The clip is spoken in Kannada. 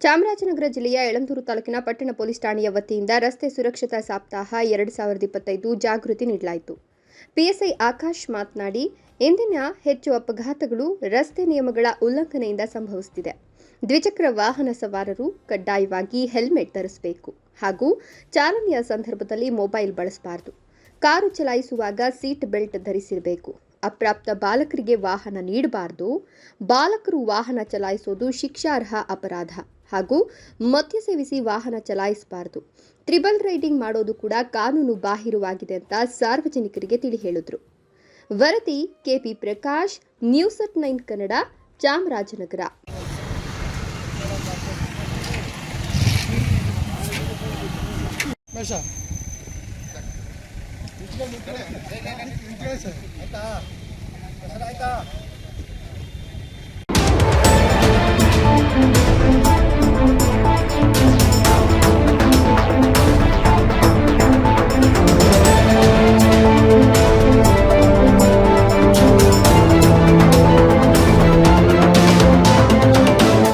ಚಾಮರಾಜನಗರ ಜಿಲ್ಲೆಯ ಯಳಂದೂರು ತಾಲೂಕಿನ ಪಟ್ಟಣ ಪೊಲೀಸ್ ಠಾಣೆಯ ವತಿಯಿಂದ ರಸ್ತೆ ಸುರಕ್ಷತಾ ಸಪ್ತಾಹ ಎರಡು ಸಾವಿರದ ಇಪ್ಪತ್ತೈದು ಜಾಗೃತಿ ನೀಡಲಾಯಿತು. ಪಿಎಸ್ಐ ಆಕಾಶ್ ಮಾತನಾಡಿ, ಇಂದಿನ ಹೆಚ್ಚು ಅಪಘಾತಗಳು ರಸ್ತೆ ನಿಯಮಗಳ ಉಲ್ಲಂಘನೆಯಿಂದ ಸಂಭವಿಸುತ್ತಿದೆ. ದ್ವಿಚಕ್ರ ವಾಹನ ಸವಾರರು ಕಡ್ಡಾಯವಾಗಿ ಹೆಲ್ಮೆಟ್ ಧರಿಸಬೇಕು ಹಾಗೂ ಚಾಲನೆಯ ಸಂದರ್ಭದಲ್ಲಿ ಮೊಬೈಲ್ ಬಳಸಬಾರದು. ಕಾರು ಚಲಾಯಿಸುವಾಗ ಸೀಟ್ ಬೆಲ್ಟ್ ಧರಿಸಿರಬೇಕು. ಅಪ್ರಾಪ್ತ ಬಾಲಕರಿಗೆ ವಾಹನ ನೀಡಬಾರದು. ಬಾಲಕರು ವಾಹನ ಚಲಾಯಿಸುವುದು ಶಿಕ್ಷಾರ್ಹ ಅಪರಾಧ. ಹಾಗೂ ಮದ್ಯ ಸೇವಿಸಿ ವಾಹನ ಚಲಾಯಿಸಬಾರದು. ತ್ರಿಬಲ್ ರೈಡಿಂಗ್ ಮಾಡೋದು ಕೂಡ ಕಾನೂನು ಬಾಹಿರವಾಗಿದೆ ಅಂತ ಸಾರ್ವಜನಿಕರಿಗೆ ತಿಳಿ ಹೇಳಿದ್ರು. ವರದಿ, K P Prakash, news at nine Kannada, Chamarajanagar. ಮೇಷ.